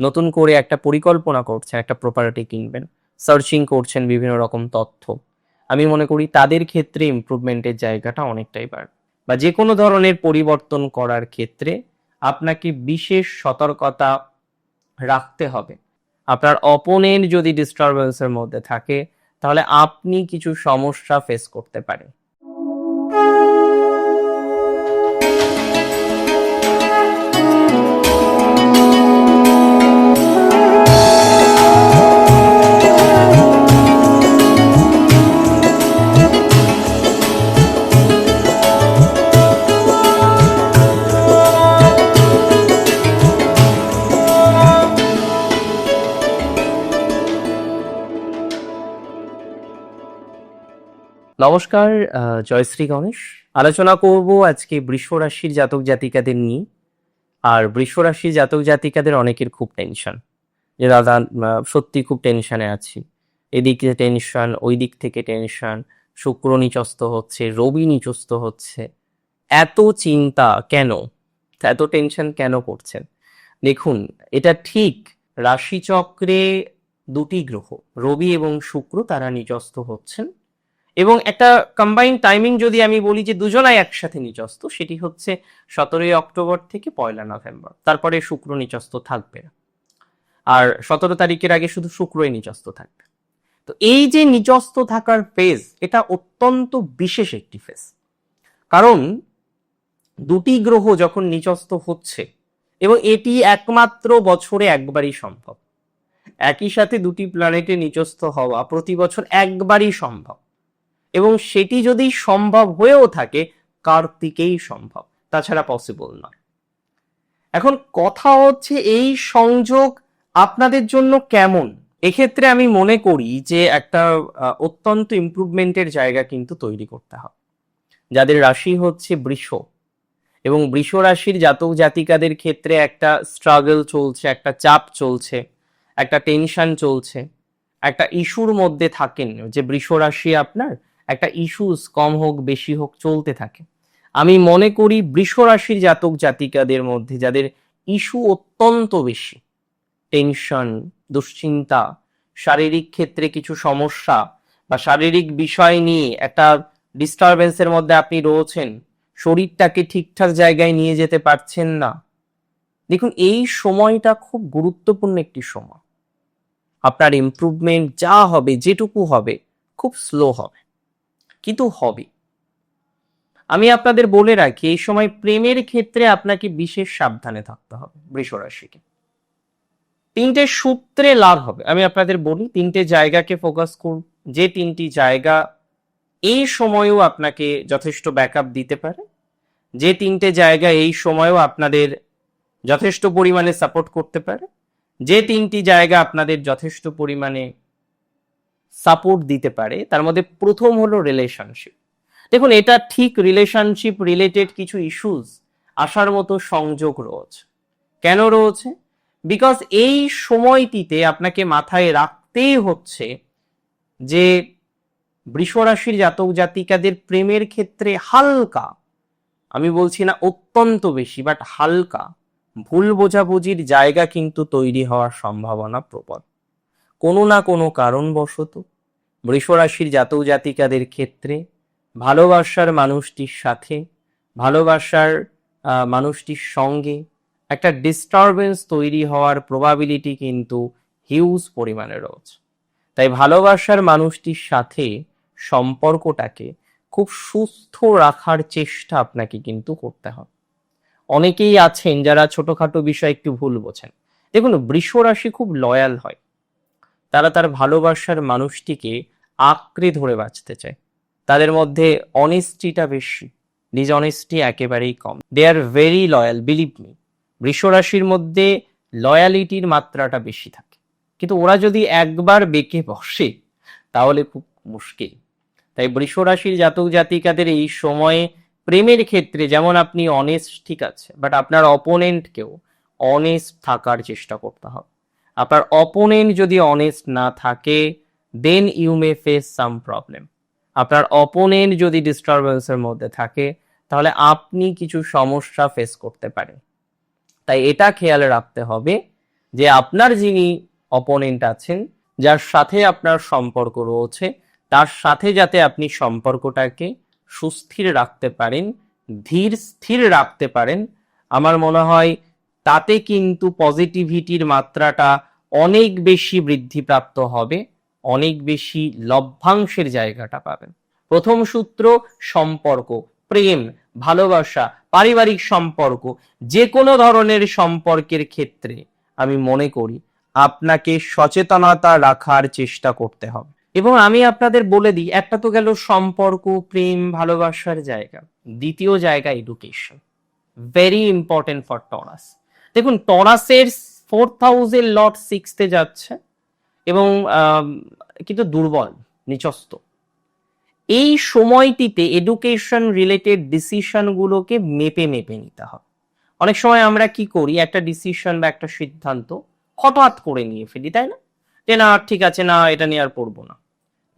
নতুন করে একটা পরিকল্পনা করছেন, একটা প্রপার্টি কিনবেন সার্চিং করছেন বিভিন্ন রকম তথ্য। আমি মনে করি তাদের ক্ষেত্রে ইমপ্রুভমেন্টের জায়গাটা অনেকটাই বাড়বে। বা যে কোনো ধরনের পরিবর্তন করার ক্ষেত্রে আপনাকে বিশেষ সতর্কতা রাখতে হবে। আপনার অপোনেন্ট যদি ডিস্টারবেন্সের মধ্যে থাকে, তাহলে আপনি কিছু সমস্যা ফেস করতে পারেন। নমস্কার জয়শ্রী গণেশ। আলোচনা করব আজকে বৃষ রাশির জাতক জাতিকাদের নিয়ে। আর বৃষ রাশির জাতক জাতিকাদের অনেকের খুব টেনশন যে দাদা সত্যি খুব টেনশনে আছি। এদিকে টেনশন ওই দিক থেকে টেনশন শুক্র নিচস্ত হচ্ছে, রবি নিচস্ত হচ্ছে। এত চিন্তা কেন? এত টেনশন কেন করছেন? দেখুন, এটা ঠিক রাশিচক্রে দুটি গ্রহ, রবি এবং শুক্র, তারা নিচস্ত হচ্ছেন। এবং একটা কম্বাইন টাইমিং যদি আমি বলি যে দুজনাই একসাথে নিচস্ত সেটি হচ্ছে সতেরোই অক্টোবর থেকে পয়লা নভেম্বর। তারপরে শুক্র নিচস্ত থাকবে। আর সতেরো তারিখের আগে শুধু শুক্রই নিচস্ত থাকবে। তো এই যে নিচস্ত থাকার ফেজ এটা অত্যন্ত বিশেষ একটি ফেজ কারণ দুটি গ্রহ যখন নিচস্ত হচ্ছে, এবং এটি একমাত্র বছরে একবারই সম্ভব। একই সাথে দুটি প্ল্যানেটে নিচস্ত হওয়া প্রতি বছর একবারই সম্ভব। এবং সেটি যদি সম্ভব হয়েও থাকে, কার্তিকেই সম্ভব। তাছাড়া পসিবল নয়। এখন কথা হচ্ছে এই সংযোগ আপনাদের জন্য কেমন? এক্ষেত্রে আমি মনে করি যে একটা অত্যন্ত ইমপ্রুভমেন্টের জায়গা কিন্তু তৈরি করতে হবে। যাদের রাশি হচ্ছে বৃষ এবং বৃষ রাশির জাতক জাতিকাদের ক্ষেত্রে একটা স্ট্রাগল চলছে, একটা চাপ চলছে, একটা টেনশন চলছে। একটা ইস্যুর মধ্যে থাকেন যে বৃষ রাশি আপনার একটা ইস্যুস কম হোক, বেশি হোক, চলতে থাকে। আমি মনে করি বৃষ রাশির জাতক জাতিকাদের মধ্যে যাদের ইস্যু অত্যন্ত বেশি টেনশন দুশ্চিন্তা, শারীরিক ক্ষেত্রে কিছু সমস্যা বা শারীরিক বিষয় নিয়ে একটা ডিস্টারবেন্সের মধ্যে আপনি রয়েছেন, শরীরটাকে ঠিকঠাক জায়গায় নিয়ে যেতে পারছেন না। দেখুন, এই সময়টা খুব গুরুত্বপূর্ণ একটি সময়। আপনার ইমপ্রুভমেন্ট যা হবে, যেটুকু হবে, খুব স্লো হবে। কিন্তু হবে। আমি আপনাদের বলে রাখি, এই সময় প্রেমের ক্ষেত্রে আপনাকে বিশেষ সাবধানে থাকতে হবে বৃষ রাশিকে। তিনটে সূত্রে লাভ হবে। আমি আপনাদের বলি, তিনটে জায়গাকে ফোকাস করুন। যে তিনটি জায়গা এই সময়েও আপনাকে যথেষ্ট ব্যাকআপ দিতে পারে, যে তিনটে জায়গা এই সময়েও আপনাদের যথেষ্ট পরিমাণে সাপোর্ট করতে পারে, যে তিনটি জায়গা আপনাদের যথেষ্ট পরিমাণে সাপোর্ট দিতে পারে, তার মধ্যে প্রথম হলো রিলেশনশিপ দেখুন, এটা ঠিক রিলেশনশিপ রিলেটেড কিছু ইস্যুস আসার মতো সংযোগ রয়েছে। কেন রয়েছে? বিকজ এই সময়টিতে আপনাকে মাথায় রাখতেই হচ্ছে যে বৃষরাশির জাতক জাতিকাদের প্রেমের ক্ষেত্রে হালকা, আমি বলছি না অত্যন্ত বেশি বাট হালকা, ভুল বোঝাবুঝির জায়গা কিন্তু তৈরি হওয়ার সম্ভাবনা প্রবল। কোনো না কোনো কারণবশত বৃষরাশির জাতক জাতিকাদের ক্ষেত্রে ভালোবাসার মানুষটির সাথে, ভালোবাসার মানুষটির সঙ্গে একটা ডিস্টারবেন্স তৈরি হওয়ার প্রবাবিলিটি কিন্তু হিউজ পরিমাণে রয়েছে। তাই ভালোবাসার মানুষটির সাথে সম্পর্কটাকে খুব সুস্থ রাখার চেষ্টা আপনাকে কিন্তু করতে হবে। অনেকেই আছেন যারা ছোটখাটো বিষয় একটু ভুল বোঝেন। দেখুন বৃষ রাশি খুব লয়াল হয়। তারা তার ভালোবাসার মানুষটিকে আঁকড়ে ধরে বাঁচতে চায়। তাদের মধ্যে অনেস্টিটা বেশি, নিজ অনেস্টি একেবারেই কম। They are very loyal believe me বৃষ রাশির মধ্যে লয়ালিটির মাত্রাটা বেশি থাকে। কিন্তু ওরা যদি একবার বেঁকে বসে, তাহলে খুব মুশকিল। তাই বৃষ রাশির জাতক জাতিকাদের এই সময়ে প্রেমের ক্ষেত্রে যেমন আপনি অনেস্ট ঠিক আছে বাট আপনার অপোনেন্টকেও অনেস্ট থাকার চেষ্টা করতে হবে। আপনার অপোনেন্ট যদি অনেস্ট না থাকে then you may face some problem আপনার অপোনেন্ট যদি ডিস্টারবেন্সের মধ্যে থাকে, তাহলে আপনি কিছু সমস্যা ফেস করতে পারেন। তাই এটা খেয়াল রাখতে হবে যে আপনার যিনি অপোনেন্ট আছেন, যার সাথে আপনার সম্পর্ক রয়েছে, তার সাথে যাতে আপনি সম্পর্কটাকে সুস্থির রাখতে পারেন, ধীর স্থির রাখতে পারেন, আমার মনে হয় তাতে কিন্তু পজিটিভিটির মাত্রাটা অনেক বেশি বৃদ্ধিপ্রাপ্ত হবে, অনেক বেশি লভ্যাংশের জায়গাটা পাবেন। প্রথম সূত্র, সম্পর্ক, প্রেম, ভালোবাসা, পারিবারিক সম্পর্ক যে কোনো ধরনের সম্পর্কের ক্ষেত্রে আমি মনে করি আপনাকে সচেতনতা রাখার চেষ্টা করতে হবে। এবং আমি আপনাদের বলে দিই, একটা তো গেল সম্পর্ক, প্রেম, ভালোবাসার জায়গা। দ্বিতীয় জায়গা education very important for Taurus দেখুন টরাসের ফোর্থ হাউসের লট সিক্সতে যাচ্ছে এবং কিন্তু দুর্বল নিচস্ত এই সময়টিতে এডুকেশন রিলেটেড ডিসিশনগুলোকে মেপে মেপে নিতে হবে। অনেক সময় আমরা কি করি, একটা ডিসিশন বা একটা সিদ্ধান্ত হঠাৎ করে নিয়ে ফেলি, তাই না? যে না, ঠিক আছে, না, এটা নিয়ে আর পড়ব না।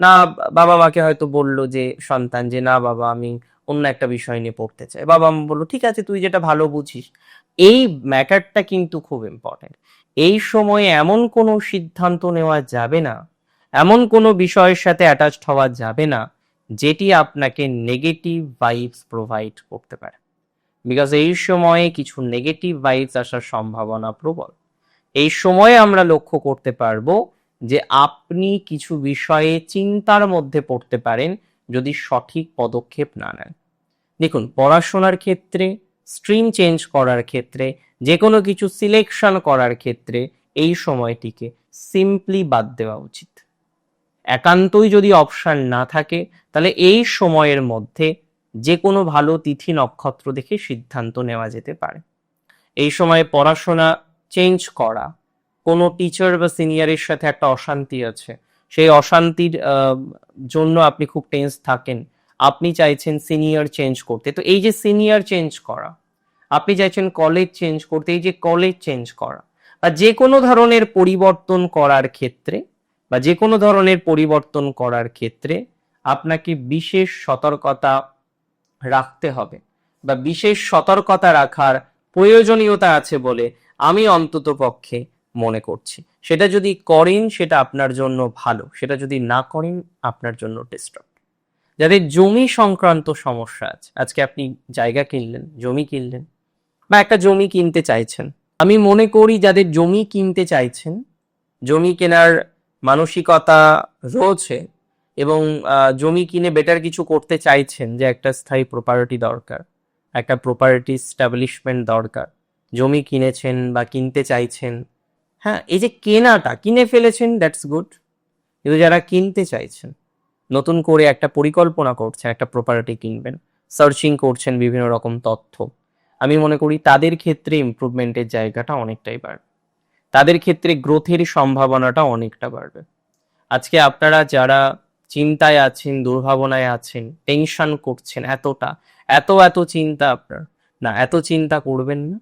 না, বাবা মাকে হয়তো বলল যে, সন্তান, যে না, বাবা, আমি অন্য একটা বিষয় নিয়ে পড়তে চাই। বাবা মা বলল, ঠিক আছে, তুই যেটা ভালো বুঝিস এই ম্যাটারটা কিন্তু খুব ইম্পর্টেন্ট এই সময়ে এমন কোনো সিদ্ধান্ত নেওয়া যাবে না, এমন কোনো বিষয়ের সাথে অ্যাটাচড হওয়া যাবে না, যেটি আপনাকে নেগেটিভ ভাইবস প্রোভাইড করতে পারে। বিকজ এই সময়ে কিছু নেগেটিভ ভাইবস আসার সম্ভাবনা প্রবল। এই সময়ে আমরা লক্ষ্য করতে পারব যে আপনি কিছু বিষয়ে চিন্তার মধ্যে পড়তে পারেন যদি সঠিক পদক্ষেপ না নেন। দেখুন, পড়াশোনার ক্ষেত্রে স্ট্রিম চেঞ্জ করার ক্ষেত্রে যে কোনো কিছু সিলেকশন করার ক্ষেত্রে এই সময়টিকে সিম্পলি বাদ দেওয়া উচিত। একান্তই যদি অপশন না থাকে, তাহলে এই সময়ের মধ্যে যে কোনো ভালো তিথি নক্ষত্র দেখে সিদ্ধান্ত নেওয়া যেতে পারে। এই সময়ে পড়াশোনা চেঞ্জ করা, কোনো টিচার বা সিনিয়রের সাথে একটা অশান্তি আছে, সেই অশান্তির জন্য আপনি খুব টেন্স থাকেন আপনি চাইছেন সিনিয়র চেঞ্জ করতে, তো এই যে সিনিয়র চেঞ্জ করা, আপনি চাইছেন কলেজ চেঞ্জ করতে, এই যে কলেজ চেঞ্জ করা, বা যে কোনো ধরনের পরিবর্তন করার ক্ষেত্রে, বা যে কোনো ধরনের পরিবর্তন করার ক্ষেত্রে আপনাকে বিশেষ সতর্কতা রাখতে হবে, বা বিশেষ সতর্কতা রাখার প্রয়োজনীয়তা আছে বলে আমি অন্তত পক্ষে মনে করছি। সেটা যদি করেন, সেটা আপনার জন্য ভালো, সেটা যদি না করেন, আপনার জন্য ডিস্টার্ব যাদের জমি সংক্রান্ত সমস্যা আছে। আজকে আপনি জায়গা কিনলেন, জমি কিনলেন বা একটা জমি কিনতে চাইছেন। আমি মনে করি যাদের জমি কিনতে চাইছেন, জমি কেনার মানসিকতা রয়েছে এবং জমি কিনে বেটার কিছু করতে চাইছেন যে একটা স্থায়ী প্রপার্টি দরকার, একটা প্রপার্টি স্টাবলিশমেন্ট দরকার, জমি কিনেছেন বা কিনতে চাইছেন। হ্যাঁ এই যে কেনাটা, কিনে ফেলেছেন দ্যাটস গুড কিন্তু যারা কিনতে চাইছেন নতুন করে একটা পরিকল্পনা করছেন, একটা প্রপার্টি কিনবেন সার্চিং করছেন বিভিন্ন রকম তথ্য। আমি মনে করি তাদের ক্ষেত্রে ইমপ্রুভমেন্টের জায়গাটা অনেকটাই বাড়বে। তাদের ক্ষেত্রে গ্রোথের সম্ভাবনাটা অনেকটা বাড়বে। আজকে আপনারা যারা চিন্তায় আছেন, দুর্ভাবনায় আছেন টেনশন করছেন এতটা, এত এত চিন্তা আপনার, না এত চিন্তা করবেন না,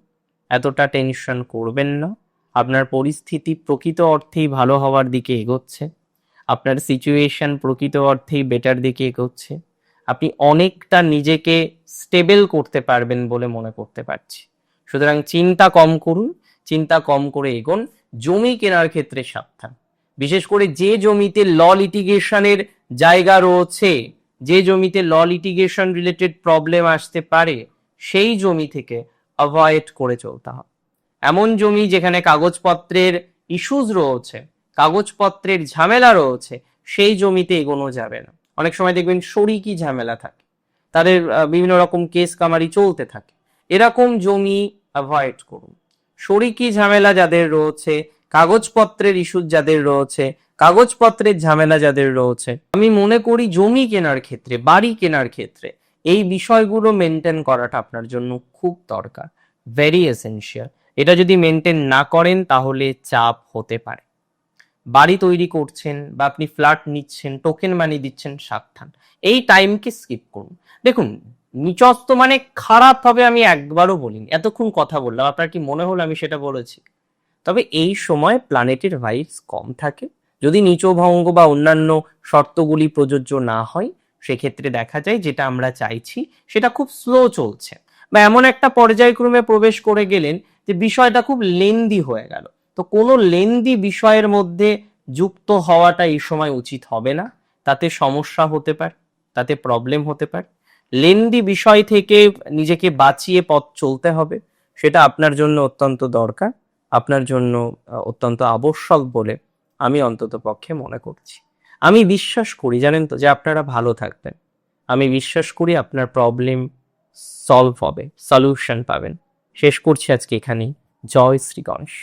এতটা টেনশন করবেন না। আপনার পরিস্থিতি প্রকৃত অর্থেই ভালো হওয়ার দিকে এগোচ্ছে। আপনার সিচুয়েশন প্রকৃত অর্থেই বেটার দিকে এগোচ্ছে। আপনি অনেকটা নিজেকে স্টেবল করতে পারবেন বলে মনে করতে পারছি। সুতরাং চিন্তা কম করুন, চিন্তা কম করে এগোন, জমি কেনার ক্ষেত্রে সাবধান। বিশেষ করে যে জমিতে ল লিটিগেশনের জায়গা রয়েছে, যে জমিতে ল লিটিগেশন রিলেটেড প্রবলেম আসতে পারে, সেই জমি থেকে অ্যাভয়েড করে চলতে হবে। এমন জমি যেখানে কাগজপত্রের ইস্যুজ রয়েছে কাগজপত্রের ঝামেলা রয়েছে, সেই জমিতে এগোনো যাবে না। অনেক সময় দেখবেন শরিকি ঝামেলা থাকে। তাদের বিভিন্ন রকম কেস কামারি চলতে থাকে। এরকম জমি অ্যাভয়েড করুন। শরিকি ঝামেলা যাদের রয়েছে, কাগজপত্রের ইস্যু যাদের রয়েছে, কাগজপত্রের ঝামেলা যাদের রয়েছে, আমি মনে করি জমি কেনার ক্ষেত্রে, বাড়ি কেনার ক্ষেত্রে, এই বিষয়গুলো মেনটেন করাটা আপনার জন্য খুব দরকার ভেরি এসেনশিয়াল এটা যদি মেনটেন না করেন, তাহলে চাপ হতে পারে। বাড়ি তৈরি করছেন বা আপনি ফ্ল্যাট নিচ্ছেন টোকেন মানি দিচ্ছেন সাবধান। এই টাইমকে স্কিপ করুন। দেখুন নিচস্ত মানে খারাপ হবে আমি একবারও বলিনি। এতক্ষণ কথা বললাম, আপনার কি মনে হলো আমি সেটা বলেছি? তবে এই সময় প্ল্যানেটের ভাইবস কম থাকে। যদি নিচভঙ্গ বা অন্যান্য শর্তগুলি প্রযোজ্য না হয়, সেক্ষেত্রে দেখা যায় যেটা আমরা চাইছি, সেটা খুব স্লো চলছে। বা এমন একটা পর্যায়ক্রমে প্রবেশ করে গেলেন যে বিষয়টা খুব লেন্দি হয়ে গেল। তো কোনো লেন্দি বিষয়ের মধ্যে যুক্ত হওয়াটা এই সময় উচিত হবে না। তাতে সমস্যা হতে পারে, তাতে প্রবলেম হতে পারে। লেন্দি বিষয় থেকে নিজেকে বাঁচিয়ে পথ চলতে হবে, সেটা আপনার জন্য অত্যন্ত দরকার, আপনার জন্য অত্যন্ত আবশ্যক বলে আমি অন্তত পক্ষে মনে করছি। আমি বিশ্বাস করি, জানেন তো, যে আপনারা ভালো থাকবেন। আমি বিশ্বাস করি আপনার প্রবলেম সলভ হবে সলিউশন পাবেন। শেষ করছি আজকে এখানেই। জয় শ্রী গণেশ।